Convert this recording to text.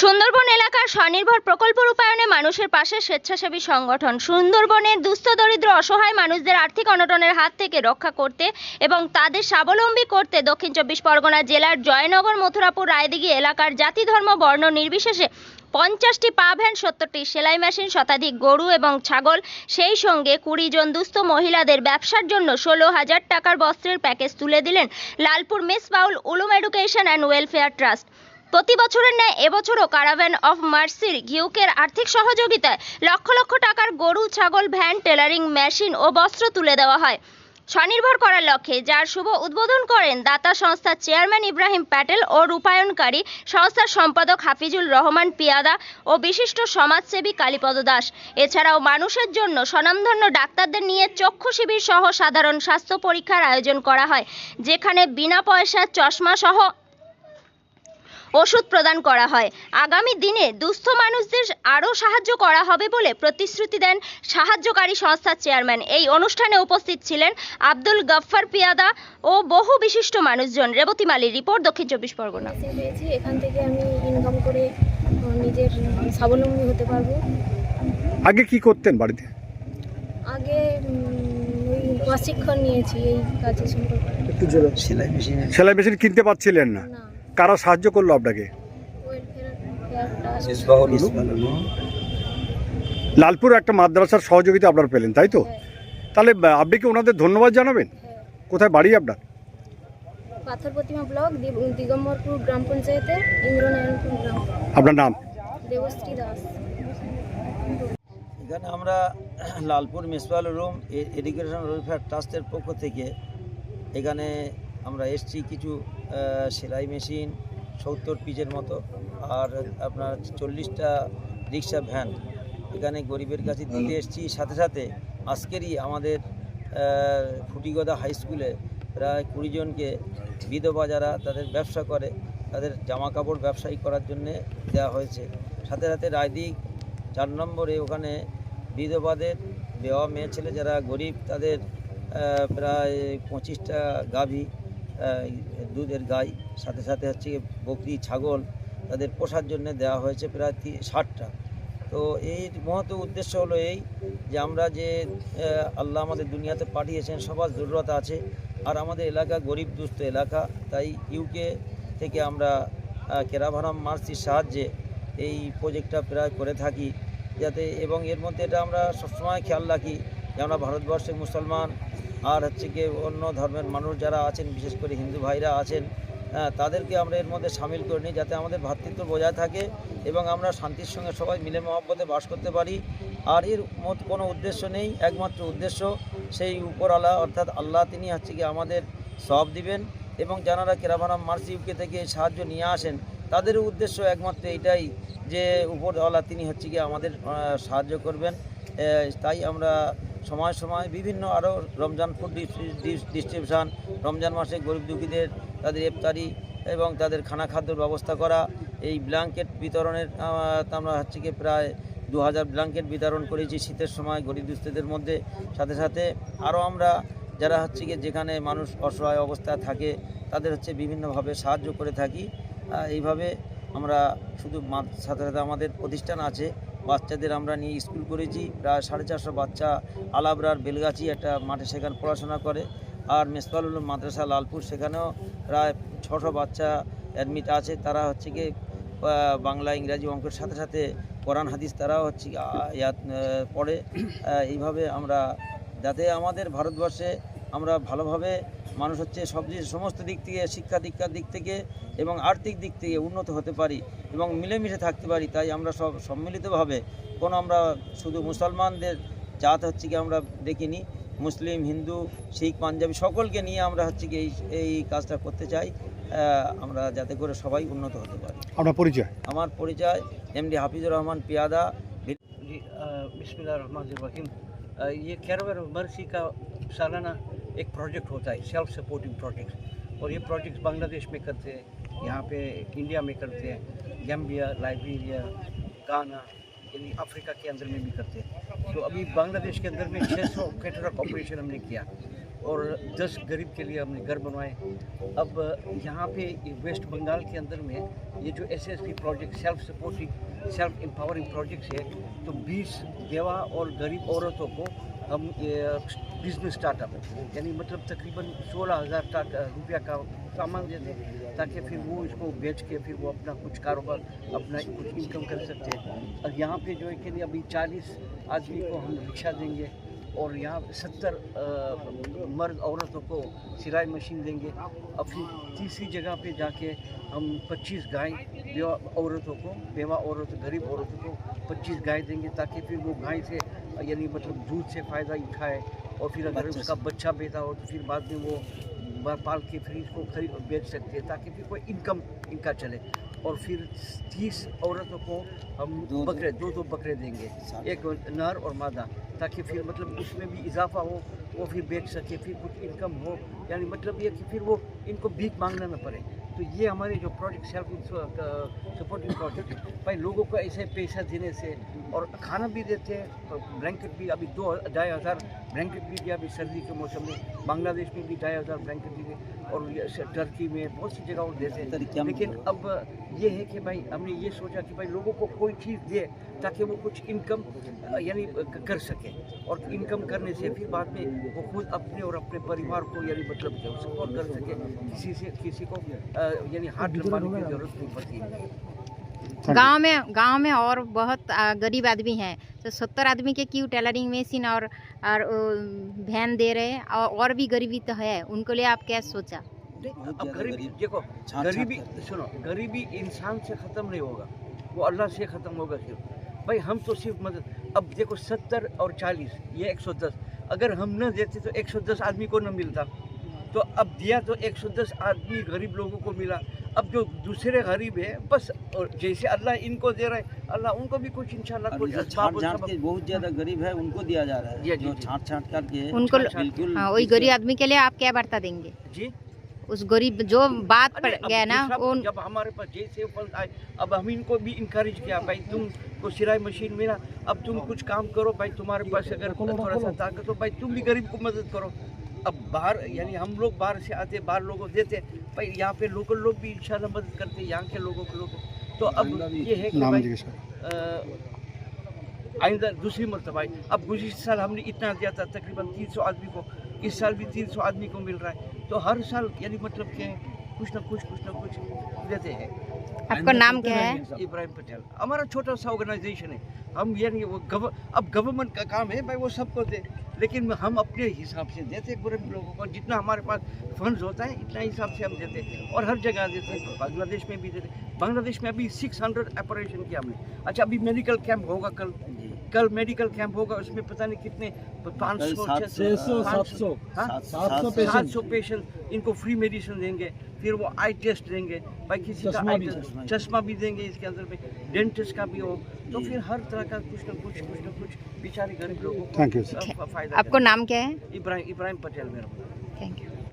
সুন্দরবন এলাকার স্বনির্ভর প্রকল্প রূপায়ণে মানুষের পাশে স্বেচ্ছাসেবী সংগঠন। সুন্দরবনের দুস্থ, দরিদ্র, অসহায় মানুষদের আর্থিক অনটনের হাত থেকে রক্ষা করতে এবং তাদের স্বাবলম্বী করতে দক্ষিণ চব্বিশ পরগনা জেলার জয়নগর, মথুরাপুর, রায়দিঘি এলাকার জাতি, ধর্ম, বর্ণ নির্বিশেষে পঞ্চাশটি পা ভ্যান, সত্তরটি সেলাই মেশিন, শতাধিক গরু এবং ছাগল, সেই সঙ্গে কুড়ি জন দুস্থ মহিলাদের ব্যবসার জন্য ষোলো হাজার টাকার বস্ত্রের প্যাকেজ তুলে দিলেন Lalpur Misbahul Uloom education and welfare trust. প্রতি বছরের ন্যায় এবছরও কারাভ্যান অফ মার্সির ঘিউকের আর্থিক সহযোগিতায় লক্ষ লক্ষ টাকার গরু, ছাগল, ভ্যান, টেলারিং মেশিন ও বস্ত্র তুলে দেওয়া হয়। স্বনির্ভর করার লক্ষ্যে যার শুভ উদ্বোধন করেন দাতা সংস্থার চেয়ারম্যান ইব্রাহিম প্যাটেল ও রূপায়ণকারী সংস্থার সম্পাদক হাফিজুল রহমান পিয়াদা ও বিশিষ্ট সমাজসেবী কালীপদ দাস। এছাড়াও মানুষের জন্য স্বনামধন্য ডাক্তারদের নিয়ে চক্ষু শিবির সহ সাধারণ স্বাস্থ্য পরীক্ষার আয়োজন করা হয়, যেখানে বিনা পয়সার চশমা সহ ওষুধ প্রদান করা হয়। আগামী দিনে দুস্থ মানুষদের আরও সাহায্য করা হবে বলে প্রতিশ্রুতি দেন সাহায্যকারী সংস্থার চেয়ারম্যান। এই অনুষ্ঠানে উপস্থিত ছিলেন আব্দুল গফফার পিয়াদা ও বহু বিশিষ্ট মানুষজন। রেবতী মালির রিপোর্ট দক্ষিণ চব্বিশ পরগনা। পেয়েছি এখান থেকে আমি ইনকাম করে নিজের স্বাবলম্বী হতে পারব। আগে কি করতেন বাড়িতে? আগে প্রশিক্ষণ নিয়েছি এই কাজের সম্পর্কে। সেলাই মেশিনে সেলাই মেশিন কিনতে পারছিলেন না? না। কারা সাহায্য করল আপনাকে। লালপুর একটা মাদ্রাসার সহযোগিতা আপনারা পেলেন তাই তো? তাহলে আপনি কি ওনাদের ধন্যবাদ জানাবেন। কোথায় বাড়ি আপনার? পাথর প্রতিমা ব্লক দিগম্বরপুর গ্রাম ইন্দ্রনারায়ণপুর গ্রাম। আপনার নাম? দেবশ্রী দাস। এখানে আমরা লালপুর মিসবাল রুম এডুকেশন ওয়েলফেয়ার ট্রাস্টের পক্ষ থেকে এখানে আমরা এসছি কিছু সেলাই মেশিন সত্তর পিসের মতো আর আপনার চল্লিশটা রিক্সা ভ্যান। এখানে গরিবের কাছে দিতে এসছি। সাথে সাথে আজকেরই আমাদের ফুটিগদা হাই স্কুলে প্রায় কুড়ি জনকে বিধবা যারা তাদের ব্যবসা করে তাদের জামা কাপড় ব্যবসায়ী করার জন্যে দেওয়া হয়েছে। সাথে সাথে রায়দিক চার নম্বরে ওখানে বিধবাদের বেওয়া মেয়ে ছেলে যারা গরিব তাদের প্রায় পঁচিশটা গাভী দুধের গাই, সাথে সাথে হচ্ছে বকরি, ছাগল, তাদের পোষার জন্য দেওয়া হয়েছে প্রায় ষাটটা। তো এই মহৎ উদ্দেশ্য হলো এই যে আমরা যে আল্লাহ আমাদের দুনিয়াতে পাঠিয়েছেন, সবার জরুরত আছে। আর আমাদের এলাকা গরিব, দুস্থ এলাকা, তাই ইউকে থেকে আমরা কেরাভারাম মার্সির সাহায্যে এই প্রজেক্টটা প্রায় করে থাকি। যাতে এবং এর মধ্যে এটা আমরা সবসময় খেয়াল রাখি যে আমরা ভারতবর্ষে মুসলমান আর হচ্ছে গিয়ে অন্য ধর্মের মানুষ যারা আছেন বিশেষ করে হিন্দু ভাইরা আছেন হ্যাঁ, তাদেরকে আমরা এর মধ্যে সামিল করে নিই যাতে আমাদের ভ্রাতৃত্ব বজায় থাকে এবং আমরা শান্তির সঙ্গে সবাই মিলে মহব্বতে বাস করতে পারি। আর এর মত কোনো উদ্দেশ্য নেই একমাত্র উদ্দেশ্য সেই উপর উপরওয়ালা অর্থাৎ আল্লাহ তিনি হচ্ছে কি আমাদের সব দিবেন এবং যারা কেরামারাম মার্সি ইউকে থেকে সাহায্য নিয়ে আসেন তাদের উদ্দেশ্য একমাত্র এটাই যে উপর উপরওয়ালা তিনি হচ্ছে কি আমাদের সাহায্য করবেন। তাই আমরা সময় সময় বিভিন্ন আরও রমজান ফুড ডিস্ট্রিবিউশন রমজান মাসে গরিব দুঃখীদের তাদের ইফতারি এবং তাদের খানা খাদ্যর ব্যবস্থা করা। এই ব্ল্যাঙ্কেট বিতরণের আমরা হচ্ছে কি প্রায় দু হাজার ব্ল্যাঙ্কেট বিতরণ করেছি শীতের সময় গরিব দুস্থদের মধ্যে। সাথে সাথে আরও আমরা যারা হচ্ছে কি যেখানে মানুষ অসহায় অবস্থায় থাকে, তাদের হচ্ছে বিভিন্নভাবে সাহায্য করে থাকি। এইভাবে আমরা শুধু সাথে সাথে আমাদের প্রতিষ্ঠান আছে। বাচ্চাদের আমরা নিয়ে স্কুল করেছি। প্রায় সাড়ে চারশো বাচ্চা আলাবরার বেলগাছি একটা মাঠে সেখানে পড়াশোনা করে। আর মেসপালুল মাদ্রাসা লালপুর, সেখানেও প্রায় ছশো বাচ্চা অ্যাডমিট আছে। তারা হচ্ছে কি বাংলা, ইংরাজি অঙ্কের সাথে সাথে কোরআন, হাদিস তারাও হচ্ছে পড়ে। এইভাবে আমরা, যাতে আমাদের ভারতবর্ষে আমরা ভালোভাবে মানুষ হচ্ছে সব যে- সমস্ত দিক থেকে শিক্ষা দীক্ষার দিক থেকে এবং আর্থিক দিক থেকে উন্নত হতে পারি এবং মিলেমিশে থাকতে পারি তাই আমরা সব সম্মিলিতভাবে কোনো আমরা শুধু মুসলমানদের জাত হচ্ছে কি আমরা দেখিনি মুসলিম হিন্দু শিখ পাঞ্জাবি সকলকে নিয়ে আমরা হচ্ছে কি এই এই কাজটা করতে চাই আহ, আমরা যাতে করে সবাই উন্নত হতে পারি আপনার পরিচয় আমার পরিচয় এমডি হাফিজুর রহমান পিয়াদা जी बिस्मिल्लाह रहीम ये कैरवर मर्सी का सालाना एक प्रोजेक्ट होता है सेल्फ सपोर्टिंग प्रोजेक्ट और ये प्रोजेक्ट्स बांग्लादेश में करते हैं, यहाँ पे इंडिया में करते हैं गैम्बिया लाइबेरिया गाना यानी अफ्रीका के अंदर में भी करते हैं। तो अभी बांग्लादेश के अंदर में 600 सौ कैटरक ऑपरेशन हमने किया और दस गरीब के लिए हमने घर बनवाए। अब यहाँ पे वेस्ट बंगाल के अंदर में ये जो S S P project self supporting self empowering projects है तो 20 बेवा और गरीब औरतों को हम बिज़नेस स्टार्टअप यानी मतलब तकरीबन सोलह हज़ार रुपया का सामान देते हैं ताकि फिर वो इसको बेच के फिर वो अपना कुछ कारोबार, अपना कुछ इनकम कर सकते हैं। और यहाँ पे जो है कि अभी चालीस आदमी को हम रिक्शा देंगे और यहाँ सत्तर मर्द औरतों को सिलाई मशीन देंगे। और फिर तीसरी जगह पे जाके हम 25 गाय बेवा औरतों को बेवा औरतों गरीब औरतों को 25 गाय देंगे ताकि फिर वो गाय से यानी मतलब दूध से फ़ायदा उठाए और फिर अगर उसका बच्चा पैदा हो तो फिर बाद में वो पाल के फिर इसको खरीद बेच सकते हैं ताकि फिर कोई इनकम इनका चले। और फिर तीस औरतों को हम दो- बकरे दो दो बकरे देंगे एक नर और मादा ताकि फिर मतलब उसमें भी इजाफा हो वो फिर बेच सके फिर कुछ इनकम हो। यानी मतलब ये कि फिर वो इनको भीख मांगना ना पड़े। तो ये हमारे जो प्रोजेक्ट सेल्फ सपोर्टिंग प्रोजेक्ट भाई लोगों को ऐसे पैसा देने से और खाना भी देते हैं ब्लैंकेट भी अभी दो ढाई हज़ार ब्लैंकेट भी दिया अभी सर्दी के मौसम में बांग्लादेश में भी ढाई हज़ार ब्लैंकेट दिए और टर्की में बहुत सी जगहों देते हैं। लेकिन अब ये है कि भाई हमने ये सोचा कि भाई लोगों को कोई चीज़ दे ताकि वो कुछ इनकम यानी कर सके। और इनकम करने से फिर बाद में वो खुद अपने और अपने परिवार को यानी मतलब जो सपोर्ट कर सके किसी से किसी को यानी हाथ लंबाने की ज़रूरत नहीं पड़ती। गाँव में गाँव में और बहुत गरीब आदमी हैं। तो सत्तर आदमी के क्यों टेलरिंग मशीन और और वैन दे रहे हैं और, और भी गरीबी तो है। उनको लिए आप क्या सोचा? अब गरीबी देखो गरीबी सुनो गरीबी इंसान से ख़त्म नहीं होगा। वो अल्लाह से ख़त्म होगा सिर्फ़ भाई हम तो सिर्फ़ मदद। अब देखो सत्तर और चालीस ये एक सौ दस। अगर हम न देते तो एक सौ दस आदमी को न मिलता। तो अब दिया तो 110 आदमी गरीब लोगों को मिला। अब जो दूसरे गरीब है बस और जैसे अल्लाह इनको दे रहा है अल्लाह उनको भी कुछ इंशाल्लाह कुछ छाँट छाँट के बहुत ज़्यादा गरीब है उनको दिया जा रहा है। जो जी। छाँट छाँट करके उनको बिल्कुल हाँ वही गरीब आदमी के लिए आप क्या वार्ता देंगे? जी? उस गरीब जो बात पड़ गया ना वो जब हमारे पास जैसे फल आए अब हम इनको भी इंकरेज किया भाई तुम को सिलाई मशीन मिला अब तुम कुछ काम करो भाई तुम्हारे पास अगर थोड़ा सा ताकत हो भाई तुम भी गरीब को मदद करो। अब बाहर यानी हम लोग बाहर से आते बाहर लोगों को देते भाई यहाँ पे लोकल लोग भी इंशाल्लाह मदद करते यहाँ के लोगों को लोग तो अब ये है कि भाई आइंदा दूसरी मरतबा आई। अब गुजशत साल हमने इतना दिया था तकरीबन तीन सौ आदमी को। इस साल भी तीन सौ आदमी को मिल रहा है। तो हर साल यानी मतलब कि कुछ ना कुछ कुछ ना कुछ देते हैं। आपका नाम क्या है? इब्राहिम पटेल हमारा छोटा सा ऑर्गेनाइजेशन है। हम यानी वो गव अब गवर्नमेंट का काम है भाई वो सबको दे। लेकिन हम अपने हिसाब से देते हैं लोगों को। जितना हमारे पास फंड्स होता है इतना हिसाब से हम देते हैं। और हर जगह देते हैं। बांग्लादेश में भी देते हैं। बांग्लादेश में अभी सिक्स हंड्रेड ऑपरेशन किया हमने। अच्छा अभी मेडिकल कैंप होगा कल। कल मेडिकल कैंप होगा उसमें पता नहीं कितने पाँच सौ छः सौ- सात सौ सात सात सौ सात सौ पेशेंट इनको फ्री मेडिसिन देंगे फिर वो आई टेस्ट देंगे भाई किसी का आई टेस्ट चश्मा भी। देंगे इसके अंदर में डेंटिस्ट का भी हो तो फिर हर तरह का कुछ ना कुछ कुछ ना कुछ बेचारे गरीब लोगों को थैंक यू फ़ायदा आपको नाम क्या है? इब्राहिम इब्राहिम पटेल मेरा। Thank you